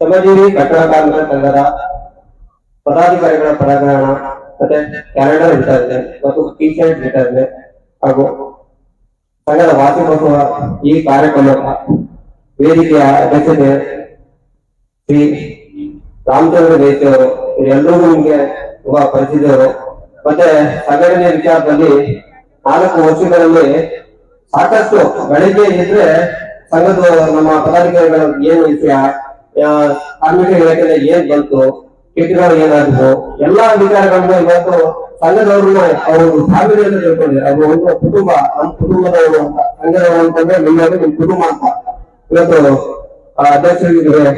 ಶ್ರಮಜೀವಿ ಕಟ್ಟಡ ಕಾರ್ಮಿಕರ ಸಂಘದ ಪದಾಧಿಕಾರಿಗಳ ಪದಗ್ರಹಣ ಮತ್ತೆ ಕ್ಯಾಲೆಂಡರ್ ನಡೀತಾ ಇದೆ ಮತ್ತು ಟಿ ಶರ್ಟ್ ಇದೆ ಹಾಗೂ ಸಂಘದ ವಾರ್ಷಿಕೋತ್ಸವ ಈ ಕಾರ್ಯಕ್ರಮದ ವೇದಿಕೆಯ ಅಧ್ಯಕ್ಷತೆ ಶ್ರೀ ರಾಮಚಂದ್ರ ದೇಶಿ ಅವರು ಎಲ್ಲರಿಗೂ ನಿಮಗೆ ತುಂಬಾ ಪರಿಚಿತರು ಮತ್ತೆ ಸಂಘಟನೆ ವಿಚಾರದಲ್ಲಿ ನಾಲ್ಕು ವರ್ಷಗಳಲ್ಲಿ ಸಾಕಷ್ಟು ಬೆಳಿಗ್ಗೆ ಇದ್ರೆ ಸಂಘದ ನಮ್ಮ ಪದಾಧಿಕಾರಿಗಳ ಏನು ವಿಷಯ? ಕಾರ್ಮಿಕ ಇಲಾಖೆಯಿಂದ ಏನ್ ಬಂತು? ಕಿಟ್ಗಳು ಏನಾದ್ರು ಎಲ್ಲಾ ಅಧಿಕಾರಿಗಳನ್ನ ಇವತ್ತು ಸಂಘದವ್ರನ್ನ ಅವರು ಅಂತ ತಿಳ್ಕೊಂಡಿದ್ದಾರೆ ಅದು ಒಂದು ಕುಟುಂಬ, ನಮ್ಮ ಕುಟುಂಬದವರು ಅಂತ. ಸಂಘದವರು ಅಂತಂದ್ರೆ ನಿಮ್ಮದು ನಿಮ್ ಕುಟುಂಬ ಅಂತ. ಇವತ್ತು ಅಧ್ಯಕ್ಷರಿದ್ದಾರೆ.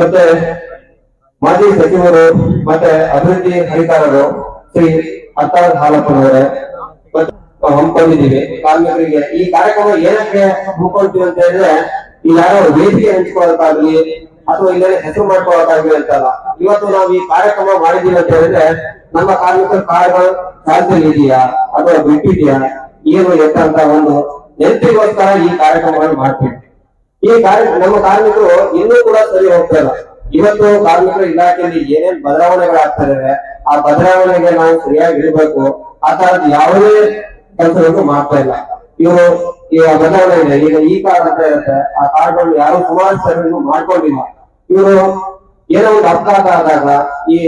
ಮತ್ತೆ ಮಾಜಿ ಸಚಿವರು, ಮತ್ತೆ ಅಭಿವೃದ್ಧಿ ಅಧಿಕಾರರು ಶ್ರೀ ಅತ್ತಾರ ಹಾಲಪ್ಪನವರೇ. ಹಮ್ಮಿಕೊಂಡಿದ್ದೀವಿ. ಕಾರ್ಮಿಕರಿಗೆ ಈ ಕಾರ್ಯಕ್ರಮ ಏನಕ್ಕೆ ಹಮ್ಮಿಕೊಳ್ತೀವಿ ಅಂತ ಹೇಳಿದ್ರೆ ಯಾರೋ ವೇದಿಕೆ ಹಂಚ್ಕೊಳ್ಳೋಕ್ಕಾಗ್ಲಿ ಅಥವಾ ಇಲ್ಲೇ ಹೆಸರು ಮಾಡ್ಕೊಳ್ಳೋಕ್ಕಾಗ್ಲಿ ಅಂತಲ್ಲ. ಇವತ್ತು ನಾವು ಈ ಕಾರ್ಯಕ್ರಮ ಮಾಡಿದೀವಿ ಅಂತ ಹೇಳಿದ್ರೆ, ನಮ್ಮ ಕಾರ್ಮಿಕರ ಕಾರ್ಯಗಳು ಚಾಲ್ತಿಯಲ್ಲಿ ಇದೆಯಾ? ಅಥವಾ ಬಿಟ್ಟಿದೆಯಾ? ಏನು ಎತ್ತ ಅಂತ ಒಂದು ನೆನಪಿಗೋಸ್ಕರ ಈ ಕಾರ್ಯಕ್ರಮವನ್ನು ಮಾಡ್ತೀವಿ. ಈ ಕಾರ್ಯ, ನಮ್ಮ ಕಾರ್ಮಿಕರು ಇನ್ನೂ ಕೂಡ ಸರಿ ಹೋಗ್ತಾ ಇಲ್ಲ. ಇವತ್ತು ಕಾರ್ಮಿಕರ ಇಲಾಖೆಯಲ್ಲಿ ಏನೇನ್ ಬದಲಾವಣೆಗಳಾಗ್ತಾ ಆ ಬದಲಾವಣೆಗೆ ನಾವು ಸರಿಯಾಗಿ ಇರಬೇಕು. ಆ ತರದ ಯಾವುದೇ ಕೆಲಸಗಳನ್ನು ಮಾಡ್ತಾ ಇಲ್ಲ. ಇವರು ಈ ಬದಲಾವಣೆ ಇದೆ. ಈಗ ಈ ಕಾರ್ಡ್ ಅಂತ ಇರುತ್ತೆ. ಆ ಕಾರ್ಡ್ ಯಾರು ಸುಮಾರು ಸರ್ವೆ ಮಾಡ್ಕೊಂಡಿಲ್ಲ. ಇವರು ಏನೋ ಒಂದು ಅಪಘಾತ ಆದಾಗ ಈ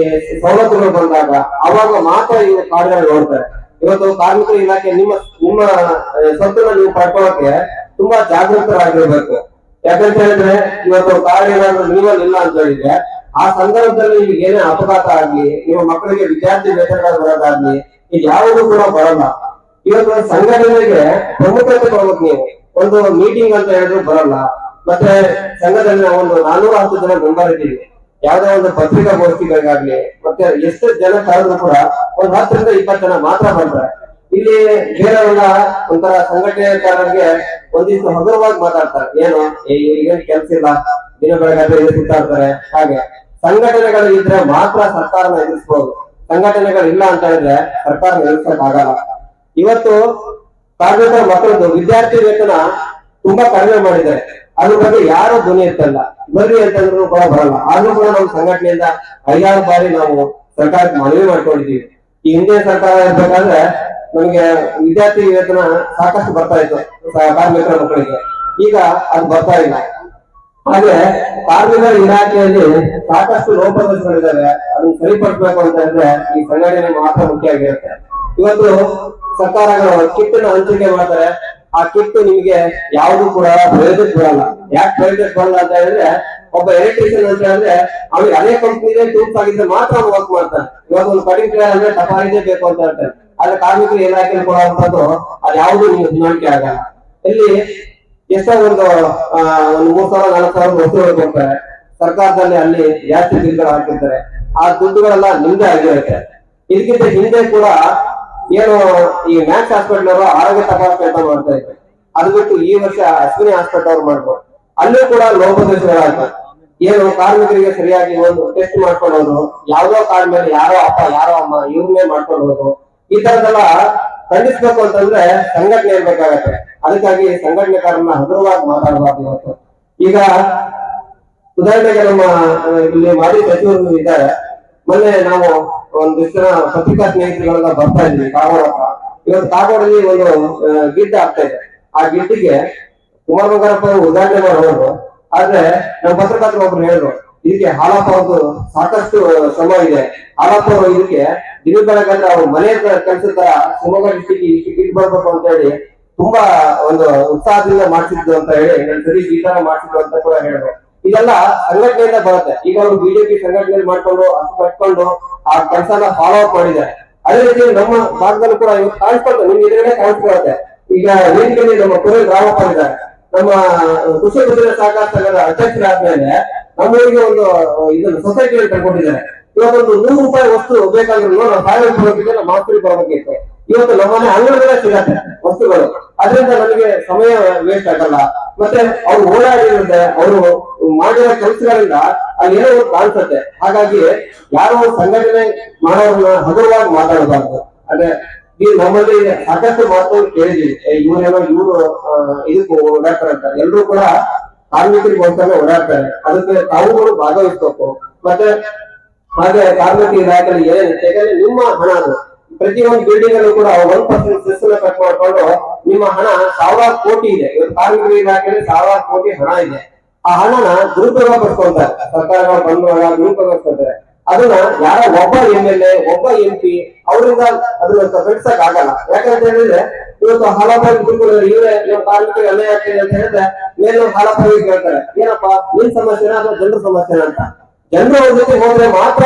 ಸವಲತ್ತುಗಳು ಬಂದಾಗ ಅವಾಗ ಮಾತ್ರ ಇವರು ಕಾರ್ಡ್ಗಳು ನೋಡ್ತಾರೆ. ಇವತ್ತು ಕಾರ್ಮಿಕರ ಇಲಾಖೆ ನಿಮ್ಮ ನಿಮ್ಮ ಸ್ವತ್ತನ್ನ ನೀವು ಪಡ್ಕೊಳ್ಳೋಕೆ ತುಂಬಾ ಜಾಗೃತರಾಗಿರ್ಬೇಕು. ಯಾಕಂತ ಹೇಳಿದ್ರೆ, ಇವತ್ತು ಕಾರ್ಡ್ ಏನಾದ್ರು ನೀವಲ್ಲಿ ಇಲ್ಲ ಅಂತ ಹೇಳಿದ್ರೆ, ಆ ಸಂದರ್ಭದಲ್ಲಿ ನಿಮ್ಗೆ ಏನೇ ಅಪಘಾತ ಆಗ್ಲಿ, ನಿಮ್ಮ ಮಕ್ಕಳಿಗೆ ವಿದ್ಯಾರ್ಥಿ ವೇತನಗಳು ಬರೋದಾಗ್ಲಿ, ಇದು ಯಾವುದು ಕೂಡ ಬರಲ್ಲ. ಇವತ್ತು ಸಂಘಟನೆಗೆ ಪ್ರಮುಖತೆ ಕೊಡ್ಬೇಕು ನೀವು ಒಂದು ಮೀಟಿಂಗ್ ಅಂತ ಹೇಳಿದ್ರು ಬರಲ್ಲ. ಮತ್ತೆ ಸಂಘದಲ್ಲಿ ಒಂದು ನಾನೂರ ಹತ್ತು ಜನ ಮೆಂಬರ್ ಇದ್ದೀವಿ. ಯಾವ್ದೋ ಒಂದು ಪತ್ರಿಕಾಗೋಷ್ಠಿಗಳಿಗಾಗ್ಲಿ ಮತ್ತೆ ಎಷ್ಟು ಜನ ಕರೆದ್ರು ಕೂಡ ಒಂದ್ ಹತ್ತರಿಂದ ಇಪ್ಪತ್ತು ಜನ ಮಾತ್ರ ಬರ್ತಾರೆ ಇಲ್ಲಿ ಬೇರೆಯವರೆಲ್ಲ ಒಂಥರ ಸಂಘಟನೆಕಾರರಿಗೆ ಒಂದಿಷ್ಟು ಹಗುರವಾಗಿ ಮಾತಾಡ್ತಾರೆ. ಏನು ಏ, ಕೆಲಸ ಇಲ್ಲ ದಿನ ಬೆಳಗಾದ್ರೆ ಸುತ್ತಾಡ್ತಾರೆ ಹಾಗೆ ಸಂಘಟನೆಗಳು ಇದ್ರೆ ಮಾತ್ರ ಸರ್ಕಾರನ ಎದುರಿಸಬಹುದು ಸಂಘಟನೆಗಳು ಇಲ್ಲ ಅಂತ ಹೇಳಿದ್ರೆ ಸರ್ಕಾರ ಎದುರಿಸಕ್ ಆಗಲ್ಲ. ಇವತ್ತು ಕಾರ್ಮಿಕರ ಮಕ್ಕಳದ್ದು ವಿದ್ಯಾರ್ಥಿ ವೇತನ ತುಂಬಾ ಕಡಿಮೆ ಮಾಡಿದ್ದಾರೆ. ಅದ್ರ ಬಗ್ಗೆ ಯಾರು ಧ್ವನಿ ಎತ್ತಲ್ಲ. ಬರ್ರಿ ಅಂತಂದ್ರು ಕೂಡ ಬರಲ್ಲ. ಆದ್ರೂ ಕೂಡ ನಮ್ಮ ಸಂಘಟನೆಯಿಂದ ಐದಾರು ಬಾರಿ ನಾವು ಸರ್ಕಾರಕ್ಕೆ ಮನವಿ ಮಾಡ್ಕೊಂಡಿದ್ದೀವಿ. ಈ ಹಿಂದೆ ಸರ್ಕಾರ ಇರ್ಬೇಕಾದ್ರೆ ನಮಗೆ ವಿದ್ಯಾರ್ಥಿ ವೇತನ ಸಾಕಷ್ಟು ಬರ್ತಾ ಇತ್ತು ಕಾರ್ಮಿಕರ ಮಕ್ಕಳಿಗೆ. ಈಗ ಅದು ಬರ್ತಾ ಇಲ್ಲ. ಹಾಗೆ ಕಾರ್ಮಿಕರ ಇಲಾಖೆಯಲ್ಲಿ ಸಾಕಷ್ಟು ಲೋಪದೋಷಗಳಿದ್ದಾವೆ ಅದನ್ನ ಸರಿಪಡಿಸಬೇಕು ಅಂತ ಹೇಳಿದ್ರೆ ಈ ಸಂಘಟನೆ ಮಾತ್ರ ಮುಖ್ಯ ಆಗಿರುತ್ತೆ. ಇವತ್ತು ಸರ್ಕಾರಗಳು ಕಿಟ್ಟನ್ನು ಹಂಚಿಕೆ ಮಾಡ್ತಾರೆ. ಆ ಕಿಟ್ ನಿಮಗೆ ಯಾವ್ದು ಕೂಡ ಬೆಳೆದ್ರೆ ಬರಲ್ಲ ಯಾಕೆ ಬೆಳೆದ್ರೆ ಬರಲ್ಲ ಅಂತ ಹೇಳಿದ್ರೆ, ಒಬ್ಬ ಎಲೆಕ್ಟ್ರಿಷಿಯನ್ ಅಂತ ಹೇಳಿದ್ರೆ, ಅವ್ರಿಗೆ ಅದೇ ಕಂಪ್ನಿದೇ ಟೂಲ್ಸ್ ಆಗಿದ್ರೆ ಮಾತ್ರ ಅವ್ನು ವರ್ಕ್ ಮಾಡ್ತಾನೆ ಇವಾಗ ಒಂದು ಪರ್ಟಿಕ್ಯುಲರ್ ಅಂದ್ರೆ ಟಪಾರಿದೇ ಬೇಕು ಅಂತ ಹೇಳ್ತಾರೆ. ಆದ್ರೆ ಕಾರ್ಮಿಕರು ಇಲಾಖೆಯಲ್ಲಿ ಕೊಡುವಂತದ್ದು ಅದು ಯಾವುದು ನೀವು ಹೊಂದಾಣಿಕೆ ಆಗಲ್ಲ. ಇಲ್ಲಿ ಎಷ್ಟೋ ಒಂದು ಒಂದು ಮೂರ್ ಸಾವಿರ, ನಾಲ್ಕು ಸಾವಿರ ವಸ್ತುಗಳು ಕೊಡ್ತಾರೆ. ಸರ್ಕಾರದಲ್ಲಿ ಅಲ್ಲಿ ಜಾಸ್ತಿ ಬಿಲ್ಗಳು ಹಾಕಿರ್ತಾರೆ. ಆ ದುಡ್ಡುಗಳೆಲ್ಲ ನಿಮ್ದೇ ಆಗಿರುತ್ತೆ ಇದಕ್ಕಿಂತ ಹಿಂದೆ ಕೂಡ ಏನು ಈ ಮ್ಯಾಕ್ಸ್ ಹಾಸ್ಪಿಟಲ್ ಅವರು ಆರೋಗ್ಯ ತಪಾಸಣೆ ಅಂತ ಮಾಡ್ತಾ ಇದ್ದಾರೆ. ಅದು ಬಿಟ್ಟು ಈ ವರ್ಷ ಅಶ್ವಿನಿ ಹಾಸ್ಪಿಟಲ್ ಅವ್ರು ಮಾಡ್ಕೊಂಡು ಅಲ್ಲೂ ಕೂಡ ಲೋಪದೋಷಗಳಾಗ್ತವೆ ಏನು ಕಾರ್ಮಿಕರಿಗೆ ಸರಿಯಾಗಿ ಒಂದು ಟೆಸ್ಟ್ ಮಾಡ್ಕೊಳ್ಳೋದು ಯಾವ್ದೋ ಕಾರ್ಡ್ ಮೇಲೆ ಯಾರೋ ಅಪ್ಪ, ಯಾರೋ ಅಮ್ಮ ಇವ್ರನ್ನೇ ಮಾಡ್ಕೊಳ್ಳೋದು ಈ ತರದೆಲ್ಲ ಖಂಡಿಸ್ಬೇಕು ಅಂತಂದ್ರೆ ಸಂಘಟನೆ ಇರ್ಬೇಕಾಗತ್ತೆ. ಅದಕ್ಕಾಗಿ ಸಂಘಟನೆಕಾರನ್ನ ಹಗುರವಾಗಿ ಮಾತಾಡಬಾರ್ದು ಇವತ್ತು. ಈಗ ಉದಾಹರಣೆಗೆ ನಮ್ಮ ಇಲ್ಲಿ ಮಾಜಿ ಸಚಿವರು ಇದ್ದಾರೆ. ಮೊನ್ನೆ ನಾವು ಒಂದಿಷ್ಟು ಪತ್ರಿಕಾ ಸ್ನೇಹಿತರುಗಳೆಲ್ಲ ಬರ್ತಾ ಇದ್ವಿ, ಕಾಗೋಡ ಇವತ್ತು ಕಾಗೋಡಲ್ಲಿ ಒಂದು ಗಿಡ್ಡ ಆಗ್ತಾ ಇದೆ. ಆ ಗಿಡ್ಡಿಗೆ ಕುಮಾರ್ ಬಂಗಾರಪ್ಪ ಉದಾಹರಣೆ ಮಾಡೋರು. ಆದ್ರೆ ನಮ್ಮ ಪತ್ರಕರ್ತರು ಒಬ್ರು ಹೇಳಿದ್ರು, ಇದಕ್ಕೆ ಹಾಲಪ್ಪ ಅವ್ರದ್ದು ಸಾಕಷ್ಟು ಶ್ರಮ ಇದೆ. ಹಾಲಪ್ಪ ಅವರು ಇದಕ್ಕೆ ದಿನ ಬೆಳಗಾದ್ರೆ ಅವ್ರ ಮನೆ ತರ ಶಿವಮೊಗ್ಗ ಡಿಸ್ಟಿಕ್ ಗಿಡ್ ಬರ್ಬೇಕು ಅಂತ ಹೇಳಿ ತುಂಬಾ ಒಂದು ಉತ್ಸಾಹದಿಂದ ಮಾಡ್ತಿದ್ರು ಅಂತ ಹೇಳಿ ನನ್ನ ಸರಿ ಈ ತರ ಮಾಡ್ತಿದ್ರು ಅಂತ ಕೂಡ ಹೇಳಿದ್ರು. ಇದೆಲ್ಲ ಸಂಘಟನೆಯಿಂದ ಬರುತ್ತೆ. ಈಗ ಅವರು ಬಿಜೆಪಿ ಸಂಘಟನೆಯಲ್ಲಿ ಮಾಡ್ಕೊಂಡು ಅಷ್ಟು ಕಟ್ಕೊಂಡು ಆ ಕೆಲಸನ ಫಾಲೋ ಅಪ್ ಮಾಡಿದ್ದಾರೆ. ಅದೇ ರೀತಿ ನಮ್ಮ ಭಾಗದಲ್ಲೂ ಕೂಡ ಇವತ್ತು ಕಾಣಿಸ್ಕೊಳ್ತದೆ ನಿಮ್ಗೆ ಎದುರುಗಡೆ ಕಾಣಿಸ್ಕೊಳ್ಳುತ್ತೆ ಈಗ ವೇದಿಕೆಯಲ್ಲಿ ನಮ್ಮ ಕುರಿ ರಾಮಪ್ಪ ಇದ್ದಾರೆ. ನಮ್ಮ ಕೃಷಿ ಕುದುರೆ ಸಹಕಾರ ಸಂಘದ ಅಧ್ಯಕ್ಷರಾದ್ಮೇಲೆ ನಮ್ಮೂರಿಗೆ ಒಂದು ಇದನ್ನು ಸೊಸೈಟಿಯಲ್ಲಿ ಕರ್ಕೊಂಡಿದ್ದಾರೆ. ಇವತ್ತೊಂದು ನೂರು ರೂಪಾಯಿ ವಸ್ತು ಬೇಕಾಗಿರೋ ನಾವು ಸಾವಿರ ರೂಪಾಯಿ ನಮ್ಮ ಬರಬೇಕಿತ್ತು. ಇವತ್ತು ನಮ್ಮನೆ ಅಂಗಡಿಗಳೇ ಸಿಗತ್ತೆ ವಸ್ತುಗಳು. ಅದರಿಂದ ನಮಗೆ ಸಮಯ ವೇಸ್ಟ್ ಆಗಲ್ಲ. ಮತ್ತೆ ಅವ್ರು ಓಡಾಡಿರುತ್ತೆ ಅವರು ಮಾಡಿರೋ ಕೆಲಸಗಳಿಂದ ಅಲ್ಲಿ ಏನೋ ಒಂದು ಕಾಣಿಸುತ್ತೆ. ಹಾಗಾಗಿ ಯಾರು ಸಂಘಟನೆ ಮಾಡೋರನ್ನ ಹಗುರವಾಗಿ ಮಾತಾಡಬಾರ್ದು. ಅಂದ್ರೆ ಈ ನಮ್ಮಲ್ಲಿ ಸಾಕಷ್ಟು ಮಾತು ಕೇಳಿದೀವಿ ಇವರೇನೋ ಇವರು ಇದಕ್ಕೆ ಓಡಾಡ್ತಾರೆ ಅಂತ. ಎಲ್ರು ಕೂಡ ಕಾರ್ಮಿಕರಿಗೋಸ್ಕರ ಓಡಾಡ್ತಾರೆ. ಅದಕ್ಕೆ ತಾವುಗಳು ಭಾಗವಹಿಸ್ಬೇಕು. ಮತ್ತೆ ಹಾಗೆ ಕಾರ್ಮಿಕ ಇಲಾಖೆಯಲ್ಲಿ ಏನೇನು ಯಾಕಂದ್ರೆ ನಿಮ್ಮ ಹಣ ಅದು. ಪ್ರತಿಯೊಂದು ಬಿಲ್ಡಿಂಗ್ ಅಲ್ಲೂ ಕೂಡ ಒನ್ ಪರ್ಸೆಂಟ್ ಸೆಸ್ ಕಟ್ ಮಾಡ್ಕೊಂಡು ನಿಮ್ಮ ಹಣ ಸಾವಿರಾರು ಕೋಟಿ ಇದೆ. ಇವತ್ತು ಕಾರ್ಮಿಕರು ಇಲಾಖೆಯಲ್ಲಿ ಸಾವಿರಾರು ಕೋಟಿ ಹಣ ಇದೆ. ಆ ಹಣನ ದುರುಪಯೋಗ ಪಡ್ಕೊಂತಾರೆ. ಸರ್ಕಾರಗಳು ಬಂಡವಾಳ ದುರುಪಯೋಗ ಪಡ್ಕೊಂತಾರೆ. ಅದನ್ನ ಯಾರ ಒಬ್ಬ ಎಂ ಎಲ್ ಎ ಒಬ್ಬ ಎಂ ಪಿ ಅವರಿಂದ ಅದನ್ನ ಕಟ್ಸಕ್ ಆಗಲ್ಲ. ಯಾಕಂತ ಹೇಳಿದ್ರೆ, ಇವತ್ತು ಹಲವಾರು ದುರುಪಯೋಗ ಇವರೇ ನಮ್ಮ ಕಾರ್ಮಿಕರಿಗೆ ಅನ್ಯಾಯ ಅಂತ ಹೇಳಿದ್ರೆ ಮೇಲೆ ಹಲವಾರು ಕೇಳ್ತಾರೆ, ಏನಪ್ಪಾ, ನಿನ್ ಸಮಸ್ಯೆನ ಅಥವಾ ಜನರ ಸಮಸ್ಯೆನ? ಅಂತ. ಜನರ ಜೊತೆ ಹೋದ್ರೆ ಮಾತ್ರ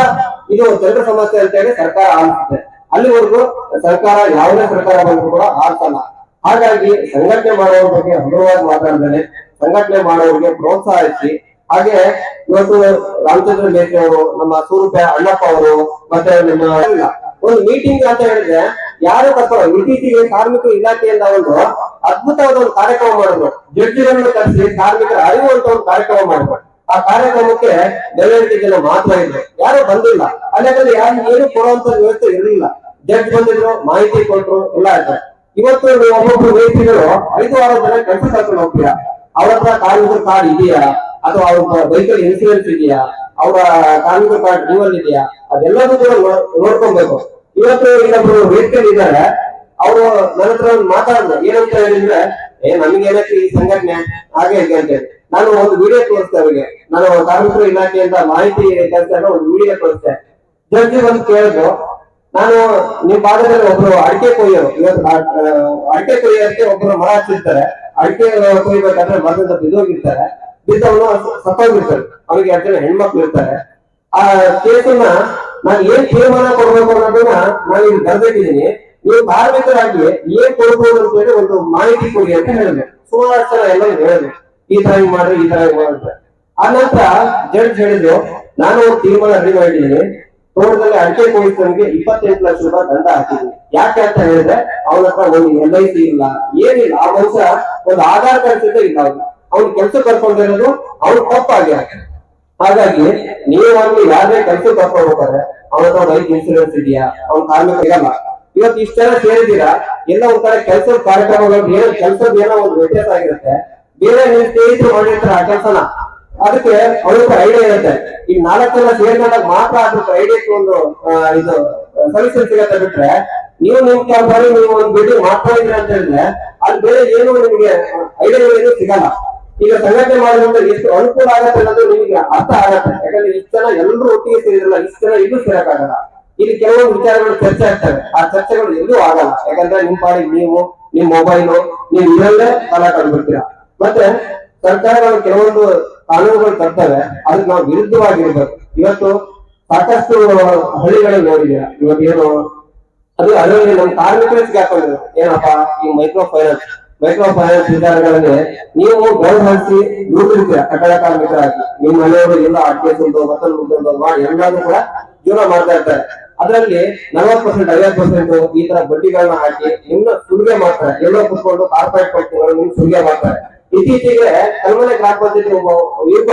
ಇದು ಜನರ ಸಮಸ್ಯೆ ಅಂತ ಹೇಳಿ ಸರ್ಕಾರ ಆಲಿಸುತ್ತೆ. ಅಲ್ಲಿವರೆಗೂ ಸರ್ಕಾರ, ಯಾವುದೇ ಸರ್ಕಾರ ಬಂದ್ರು ಕೂಡ ಆಡ್ತಲ್ಲ ಹಾಗಾಗಿ ಸಂಘಟನೆ ಮಾಡುವ ಬಗ್ಗೆ ಹಗುರವಾಗಿ ಮಾತಾಡ್ತಾನೆ ಸಂಘಟನೆ ಮಾಡುವವರಿಗೆ ಪ್ರೋತ್ಸಾಹಿಸಿ. ಹಾಗೆ ಇವತ್ತು ರಾಮಚಂದ್ರ ಮೇತ್ರಿ ಅವರು, ನಮ್ಮ ಸೂರ್ಯ ಅಣ್ಣಪ್ಪ ಅವರು, ಮತ್ತೆ ನಿಮ್ಮ. ಒಂದು ಮೀಟಿಂಗ್ ಅಂತ ಹೇಳಿದ್ರೆ, ಯಾರು ಕರ್ಕೊಳ್ಳೋ ಇತ್ತೀಚೆಗೆ ಕಾರ್ಮಿಕ ಇಲಾಖೆಯಿಂದ ಒಂದು ಅದ್ಭುತವಾದ ಒಂದು ಕಾರ್ಯಕ್ರಮ ಮಾಡಿದ್ರು. ಜಡ್ಜಿಗಳನ್ನು ಕರೆಸಿ ಕಾರ್ಮಿಕರ ಅರಿವು ಅಂತ ಒಂದು ಕಾರ್ಯಕ್ರಮ ಮಾಡಿದ್ರು. ಆ ಕಾರ್ಯಕ್ರಮಕ್ಕೆ ಬೆಳವಣಿಗೆ ಜನ ಮಾತ್ರ ಇದ್ರು. ಯಾರು ಬಂದಿಲ್ಲ. ಅಲ್ಲೇ ಯಾರು ಏನು ಕೊಡುವಂತ ವ್ಯವಸ್ಥೆ ಇರಲಿಲ್ಲ. ಜಡ್ಜ್ ಬಂದಿದ್ರು, ಮಾಹಿತಿ ಕೊಟ್ರು, ಎಲ್ಲ ಇದ್ದಾರೆ ಇವತ್ತು ಒಬ್ಬೊಬ್ರು ವ್ಯಕ್ತಿಗಳು ಐದು ವಾರ ಜನ ಕೆಲಸ ಕರ್ಕೊಂಡು ಹೋಗ್ತೀರಾ? ಅವ್ರ ಹತ್ರ ಕಾರ್ಮಿಕರ ಕಾರ್ಡ್ ಇದೆಯಾ? ಅಥವಾ ಅವ್ರ ವೆಹಿಕಲ್ ಇನ್ಸೂರೆನ್ಸ್ ಇದೆಯಾ? ಅವರ ಕಾರ್ಮಿಕರ ಕಾರ್ಡ್ ಡ್ಯೂವಲ್ ಇದೆಯಾ? ಅದೆಲ್ಲದೂ ಕೂಡ ನೋಡ್ಕೊಬೇಕು. ಇವತ್ತು ಇನ್ನೊಬ್ರು ವೆಹಿಕಲ್ ಇದ್ದಾರೆ. ಅವರು ನನ್ನ ಹತ್ರ ಒಂದು ಮಾತಾಡಿದ್ರು. ಏನಂತ ಹೇಳಿದ್ರೆ, ಏ, ನಮ್ಗೆ ಏನಕ್ಕೆ ಈ ಸಂಘಟನೆ ಹಾಗೆ ಹೇಗೆ ಅಂತ ನಾನು ಒಂದು ವಿಡಿಯೋ ತೋರಿಸ್ತೆ ಅವರಿಗೆ. ನಾನು ಕಾರ್ಮಿಕರ ಇಲಾಖೆಯಿಂದ ಮಾಹಿತಿ ಕೆಲಸ ಒಂದು ವಿಡಿಯೋ ತೋರಿಸ್ತೆ. ಜಡ್ಜಿ ಬಂದು ಕೇಳಿದ್ರು ನಾನು ನಿಮ್ ಭಾಗದಲ್ಲಿ ಒಬ್ರು ಅಡಿಕೆ ಕೊಯ್ಯೋರು ಇವತ್ತು ಅಡಿಕೆ ಕೊಯ್ಯೋದಕ್ಕೆ ಒಬ್ರು ಮರ ಹಚ್ಚಿರ್ತಾರೆ ಅಡಿಕೆ ಕೊಯ್ಬೇಕಾದ್ರೆ ಮರದಿಂದ ಬಿದ್ದೋಗಿರ್ತಾರೆ ಬಿದ್ದವನು ಸತ್ತೋಗಿರ್ತಾರೆ ಅವ್ರಿಗೆ ಎರಡು ಜನ ಹೆಣ್ಮಕ್ಳು ಇರ್ತಾರೆ. ಆ ಕೇಸನ್ನ ನಾನು ಏನ್ ತೀರ್ಮಾನ ಕೊಡ್ಬೇಕು ಅನ್ನೋದನ್ನ ನಾನು ಇಲ್ಲಿ ಬರ್ದಿಟ್ಟಿದ್ದೀನಿ. ನೀವು ಕಾರ್ಮಿಕರಾಗಿ ಏನ್ ಕೊಡ್ಬೋದು ಅಂತ ಹೇಳಿ ಒಂದು ಮಾಹಿತಿ ಕೊಡಿ ಅಂತ ಹೇಳಿದೆ. ಸುಮಾರು ಜನ ಎಲ್ಲ ಹೇಳಿದೆ ಈ ತರ ಮಾಡ್ರಿ, ಈ ತರ ಮಾಡ್ರಿ ಆ ನಂತರ ಜಡ್ಜ್ ಹೇಳಿದ್ರು, ನಾನು ಒಂದು ತೀರ್ಮಾನ ರೆಡಿ ಮಾಡಿದ್ದೀನಿ ತೋಟದಲ್ಲಿ ಅಡಿಕೆ ಕೊಡಿಸೋನಿಗೆ ಇಪ್ಪತ್ತೆಂಟು ಲಕ್ಷ ರೂಪಾಯಿ ದಂಡ ಹಾಕಿದ್ವಿ. ಯಾಕೆ ಅಂತ ಹೇಳಿದ್ರೆ ಅವನ ಹತ್ರ ಒಂದು ಎಲ್ ಐ ಸಿ ಇಲ್ಲ. ಏನಿಲ್ಲ. ಆ ಮನುಷ್ಯ ಒಂದು ಆಧಾರ್ ಕಾರ್ಡ್ ಸಹಿತ ಇಲ್ಲ ಅವ್ರು ಅವ್ರು ಕೆಲಸ ಕರ್ಕೊಂಡಿರೋದು ಅವ್ರು ತಪ್ಪಾಗಿ ಹಾಗಾಗಿ ನೀವಾಗ್ಲಿ ಯಾರೇ ಕೆಲಸ ಕರ್ಕೊಂಡು ಹೋಗ್ತಾರೆ ಅವನ ಹತ್ರ ಲೈಫ್ ಇನ್ಸೂರೆನ್ಸ್ ಇದೆಯಾ? ಅವ್ನ ಕಾರ್ಮಿಕ ಇರಲ್ಲ ಇವತ್ತು ಇಷ್ಟೆಲ್ಲ ಸೇರಿದ್ದೀರಾ? ಎಲ್ಲ ಒಂದ್ ಕಡೆ ಕೆಲಸದ ಕಾರ್ಯಕ್ರಮಗಳು ಏನೋ ಕೆಲಸದ ಏನೋ ಒಂದು ವ್ಯತ್ಯಾಸ ಆಗಿರುತ್ತೆ. ಬೇರೆ ನಿಮ್ ಸ್ನೇಹಿತರು ಮಾಡಿರ್ತಾರೆ ಆ ಕೆಲಸನ? ಅದಕ್ಕೆ ಅವ್ರಿಗೆ ಐಡಿಯಾ ಇರುತ್ತೆ. ಈಗ ನಾಲ್ಕು ಜನ ಸೇರ್ಕೊಂಡಾಗ ಮಾತ್ರ ಅದಕ್ಕೆ ಐಡಿಯಾಕ್ಕೆ ಒಂದು ಇದು ಸೊಲ್ಯೂಷನ್ ಸಿಗತ್ತೆ ಬಿಟ್ರೆ ನೀವು ನಿಮ್ ಕ್ಯಾಂಪಲ್ಲಿ ನೀವು ಒಂದು ಬಿಲ್ಡಿಂಗ್ ಮಾಡ್ತಾ ಇದ್ದೀರಾ ಅಂತ ಹೇಳಿದ್ರೆ ಅಲ್ಲಿ ಬೇರೆ ಏನು ನಿಮಗೆ ಐಡಿಯಾ ಏನು ಸಿಗಲ್ಲ. ಈಗ ಸಂಘಟನೆ ಮಾಡೋದ್ರಿಂದ ಎಷ್ಟು ಅನುಕೂಲ ಆಗತ್ತೆ ಅನ್ನೋದು ನಿಮಗೆ ಅರ್ಥ ಆಗತ್ತೆ. ಯಾಕಂದ್ರೆ ಇಷ್ಟು ಜನ ಎಲ್ಲರೂ ಒಟ್ಟಿಗೆ ಸೇರಿದ್ರಲ್ಲ ಇಷ್ಟು ಜನ ಇದು ಸೇರಕ್ಕಾಗಲ್ಲ. ಇಲ್ಲಿ ಕೆಲವೊಂದು ವಿಚಾರಗಳು ಚರ್ಚೆ ಆಗ್ತವೆ. ಆ ಚರ್ಚೆಗಳು ಎಲ್ಲೂ ಆಗಲ್ಲ. ಯಾಕಂದ್ರೆ ನಿಮ್ ಪಾಡಿಗೆ ನೀವು ನಿಮ್ ಮೊಬೈಲು ನೀವು ಇದರಲ್ಲೇ ಕಾಲ ಕಂಡುಬಿಡ್ತೀರಾ ಮತ್ತೆ ಸರ್ಕಾರಗಳು ಕೆಲವೊಂದು ಕಾನೂನುಗಳು ತರ್ತವೆ, ಅದಕ್ಕೆ ನಾವು ವಿರುದ್ಧವಾಗಿರ್ಬೇಕು. ಇವತ್ತು ಸಾಕಷ್ಟು ಹಳ್ಳಿಗಳಲ್ಲಿ ನೋಡಿದೀರಾ ಇವತ್ತೇನು ಅದು ಅದರಲ್ಲಿ ನಮ್ಮ ಕಾರ್ಮಿಕರು ಸಿಗಾಕೊಂಡಿದ್ರು ಏನಪ್ಪಾ, ಈ ಮೈಕ್ರೋ ಫೈನಾನ್ಸ್ ಮೈಕ್ರೋ ಫೈನಾನ್ಸ್ ವಿಚಾರಗಳಲ್ಲಿ ನೀವು ಗೌರವ ಹರಿಸಿ ದುಡಿದಿರ್ತೀರ ಕಟ್ಟಡ ಕಾರ್ಮಿಕರಾಗಿ. ನಿಮ್ಮ ಮನೆಯವರು ಎಲ್ಲ ಅಡ್ಗೆ ಒಂದು ಮತ್ತೊಂದು ಮಾಡಿ ಎಲ್ಲರೂ ಕೂಡ ಜೀವನ ಮಾಡ್ತಾ ಇರ್ತಾರೆ. ಅದರಲ್ಲಿ ನಲವತ್ ಪರ್ಸೆಂಟ್ ಐವತ್ ಪರ್ಸೆಂಟ್ ಈ ತರ ಬಡ್ಡಿಗಳನ್ನ ಹಾಕಿ ನಿಮ್ನ ಸುಲಿಗೆ ಮಾಡ್ತಾರೆ. ಎಲ್ಲೋ ಕುತ್ಕೊಂಡು ಕಾರ್ಪೊರೇಟ್ ಕಂಪ್ನಿಗಳು ನಿಮ್ ಸುಲಿಗೆ ಮಾಡ್ತಾರೆ. ಇತ್ತೀಚೆಗೆ ಕಲ್ಮನೆ ಗ್ರಾಮ ಪಂಚಾಯತಿ ಒಬ್ಬ ಯುವ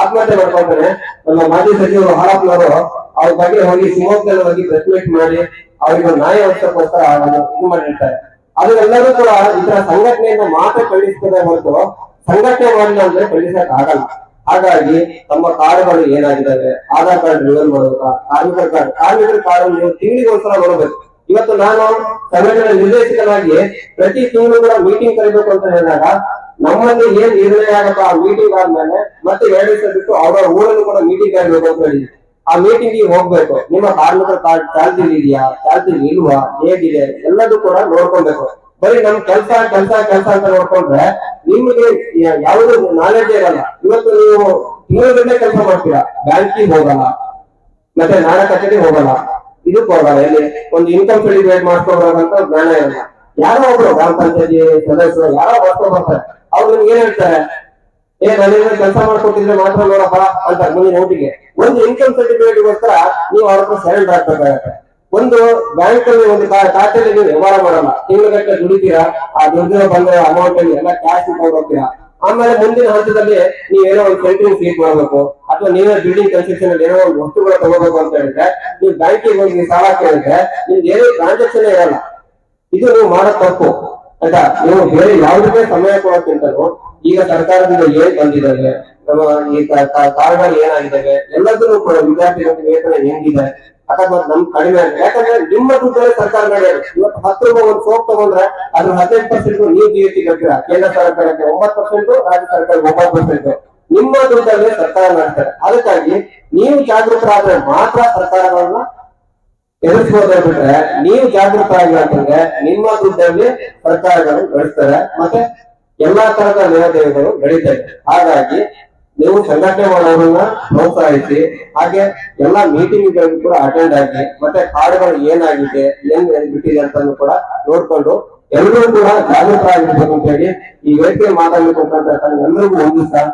ಆತ್ಮಹತ್ಯೆ ಮಾಡ್ಕೊಂಡ್ರೆ ನಮ್ಮ ಮಾಜಿ ಸಚಿವರು ಹಾರಪ್ಪನವರು ಅವ್ರ ಬಗ್ಗೆ ಹೋಗಿ ಹೋಗಿ ಪ್ರೆಸ್ಮೀಟ್ ಮಾಡಿ ಅವ್ರಿಗೆ ನ್ಯಾಯ ಒದಗಿಸೋಕ್ಕೋಸ್ಕರ ಒಂದು ಇದು ಮಾಡಿರ್ತಾರೆ. ಅದನ್ನೆಲ್ಲರೂ ಕೂಡ ಈ ತರ ಸಂಘಟನೆಯಿಂದ ಮಾತ್ರ ಖಂಡಿಸ್ತದೆ ಹೊರತು ಸಂಘಟನೆ ಮಾಡಿಲ್ಲ ಅಂದ್ರೆ ಖಂಡಿಸಕ್ ಆಗಲ್ಲ. ಹಾಗಾಗಿ ತಮ್ಮ ಕಾರ್ಡ್ಗಳು ಏನಾಗಿದ್ದಾವೆ? ಆಧಾರ್ ಕಾರ್ಡ್ ರಿವಲ್ ಮಾಡಬೇಕಾ ಕಾರ್ಮಿಕರ ಕಾರ್ಡ್ ಕಾರ್ಮಿಕರ ಕಾರ್ಡ್ ನೀವು ತಿಂಗಳಿಗೋಸ್ಕರ ನೋಡ್ಬೇಕು. ಇವತ್ತು ನಾನು ಸಂಘಟನೆ ನಿರ್ದೇಶಕನಾಗಿ ಪ್ರತಿ ತಿಂಗಳು ಮೀಟಿಂಗ್ ಕರಿಬೇಕು ಅಂತ ಹೇಳಿದಾಗ ನಮ್ಮಲ್ಲಿ ಏನ್ ನಿರ್ಣಯ ಆಗತ್ತೋ ಆ ಮೀಟಿಂಗ್ ಆದ್ಮೇಲೆ ಮತ್ತೆ ಎರಡು ದಿವಸ ಬಿಟ್ಟು ಅವರ ಊರಲ್ಲೂ ಕೂಡ ಮೀಟಿಂಗ್ ಆಗಬೇಕು ಅಂತ ಆ ಮೀಟಿಂಗ್ ಹೋಗ್ಬೇಕು. ನಿಮ್ಮ ಕಾರ್ಮಿಕರ ಕಾರ್ಡ್ ಇದೆಯಾ? ಚಾಲ್ತಿ ಇಲ್ವಾ? ಹೇಗಿದೆ? ಎಲ್ಲದೂ ಕೂಡ ನೋಡ್ಕೊಬೇಕು. ಬರೀ ನಮ್ ಕೆಲಸ ಕೆಲಸ ಕೆಲಸ ಅಂತ ನೋಡ್ಕೊಂಡ್ರೆ ನಿಮ್ಗೆ ಯಾವ್ದು ನಾಲೆಡ್ಜ್ ಇರಲ್ಲ. ಇವತ್ತು ನೀವು ತಿಂಗಳಿಂದ ಕೆಲಸ ಮಾಡ್ತೀರಾ? ಬ್ಯಾಂಕಿಗೆ ಹೋಗಲ್ಲ. ಮತ್ತೆ ನಾಡ ಕಚೇರಿ ಹೋಗಲ್ಲ. ಇದಕ್ಕೆ ಹೋಗಲ್ಲ. ಎಲ್ಲಿ? ಒಂದು ಇನ್ಕಮ್ ಸರ್ಟಿಫಿಕೇಟ್ ಮಾಡ್ಕೊಬರೋದಂತ ಜ್ಞಾನ ಇರಲ್ಲ. ಯಾರೋ ಒಬ್ರು ಗ್ರಾಮ ಪಂಚಾಯತಿ ಸದಸ್ಯರು ಯಾರೋ ಬರ್ತಾ ಬರ್ತಾರೆ. ಅವ್ರು ನಿಮ್ಗೆ ಏನ್ ಹೇಳ್ತಾರೆ? ಏ ನನಗೆ ಕೆಲಸ ಮಾಡ್ಕೊಟ್ಟಿದ್ರೆ ಮಾತ್ರ ನೋಡಪ್ಪ ಅಂತ ಮುಂದಿನ ಊಟಿಗೆ ಒಂದು ಇನ್ಕಮ್ ಸರ್ಟಿಫಿಕೇಟ್ ಗೋಸ್ಕರ ನೀವು ಅವ್ರ ಹತ್ರ ಸರೆಂಡರ್ ಆಗ್ಬೇಕಾಗತ್ತೆ. ಒಂದು ಬ್ಯಾಂಕ್ ಅಲ್ಲಿ ಒಂದು ಖಾತೆಯಲ್ಲಿ ನೀವು ವ್ಯವಹಾರ ಮಾಡಲ್ಲ. ತಿಂಗಳಗಟ್ಟಲೆ ದುಡಿತೀರಾ? ಆ ದುಡ್ಡಿನ ಬಂದ ಅಮೌಂಟ್ ಅಲ್ಲಿ ಎಲ್ಲ ಕ್ಯಾಶ್ ಇಟ್ಕೊಂಡು ಹೋಗ್ತೀರಾ? ಆಮೇಲೆ ಮುಂದಿನ ಹಂತದಲ್ಲಿ ನೀವು ಏನೋ ಒಂದು ಸೆಂಟ್ರಿಂಗ್ ಫೀಸ್ ಮಾಡಬೇಕು. ಅಥವಾ ನೀವೇ ಬಿಲ್ಡಿಂಗ್ ಕನ್ಸ್ಟ್ರಕ್ಷನ್ ಅಲ್ಲಿ ಏನೋ ಒಂದು ವಸ್ತುಗಳು ತಗೋಬೇಕು ಅಂತ ಹೇಳಿದ್ರೆ, ನೀವು ಬ್ಯಾಂಕಿಗೆ ಹೋಗಿ ಸಾಲ ಕೇಳಿದ್ರೆ ನಿಮ್ಗೆ ಏನೋ ಟ್ರಾನ್ಸಾಕ್ಷನ್ ಇರಲ್ಲ. ಇದು ನೀವು ಮಾಡೋ ತಪ್ಪು. ಆಯ್ತಾ? ನೀವು ಹೇಳಿ ಯಾವುದಕ್ಕೆ ಸಮಯ ಕೊಡೋಕ್ಕಿಂತಲೂ ಈಗ ಸರ್ಕಾರದಿಂದ ಏನ್ ಬಂದಿದ್ದಾವೆ ನಮ್ಮ ಈ ಕ- ಕ- ಕಾರ್ಡ್ಗಳು ಏನಾಗಿದ್ದಾವೆ ಎಲ್ಲದನ್ನು ಕೂಡ ವಿದ್ಯಾರ್ಥಿಗಳ ವೇತನ ಹೆಂಗಿದೆ ಅಕಸ್ಮಾತ್ ನಮ್ ಕಡಿಮೆ ಆಗಿದೆ. ಯಾಕಂದ್ರೆ ನಿಮ್ಮ ದುಡ್ಡಲ್ಲಿ ಸರ್ಕಾರ ಇವತ್ತು ಹತ್ತು ರೂಪಾಯಿ ಒಂದು ಸೋಪ್ ತಗೊಂಡ್ರೆ ಅದ್ರ ಹದಿನೈದು ಪರ್ಸೆಂಟ್ ನೀವು ಜಿ ಎಸ್ ಟಿ ಕಟ್ಟಿರ ಕೇಂದ್ರ ಸರ್ಕಾರಕ್ಕೆ ಒಂಬತ್ತು ಪರ್ಸೆಂಟ್ ರಾಜ್ಯ ಸರ್ಕಾರಕ್ಕೆ ಒಂಬತ್ತು ಪರ್ಸೆಂಟ್ ನಿಮ್ಮ ದುಡ್ಡಲ್ಲಿ ಸರ್ಕಾರ ನಡೆಸ್ತಾರೆ ಅದಕ್ಕಾಗಿ ನೀವು ಜಾಗೃತರಾದ್ರೆ ಮಾತ್ರ ಸರ್ಕಾರಗಳನ್ನ ಎದುರಿಸಬಹುದೇ ಬಿಟ್ರೆ ನೀವು ಜಾಗೃತ ಆಗಿಲ್ಲ ನಿಮ್ಮ ದುಡ್ಡಲ್ಲಿ ಸರ್ಕಾರಗಳು ನಡೆಸ್ತಾರೆ ಮತ್ತೆ ಎಲ್ಲಾ ತರದ ಲೇವಾದೇವಿಗಳು ನಡೀತಾರೆ ಹಾಗಾಗಿ ನೀವು ಸಂಘಟನೆ ಮಾಡೋರನ್ನ ಪ್ರೋತ್ಸಾಹಿಸಿ, ಹಾಗೆ ಎಲ್ಲಾ ಮೀಟಿಂಗ್ ಕೂಡ ಅಟೆಂಡ್ ಆಗಿ, ಮತ್ತೆ ಕಾರ್ಡ್ಗಳು ಏನಾಗಿದೆ, ಏನ್ ಬಿಟ್ಟಿದೆ ಅಂತ ಕೂಡ ನೋಡ್ಕೊಂಡು ಎಲ್ಲರೂ ಕೂಡ ಜಾಗೃತರಾಗಿರ್ಬೇಕು ಅಂತ ಹೇಳಿ ಈ ವೇದಿಕೆ ಅಂತ ಎಲ್ಲರಿಗೂ ಒಂದು ಸಹ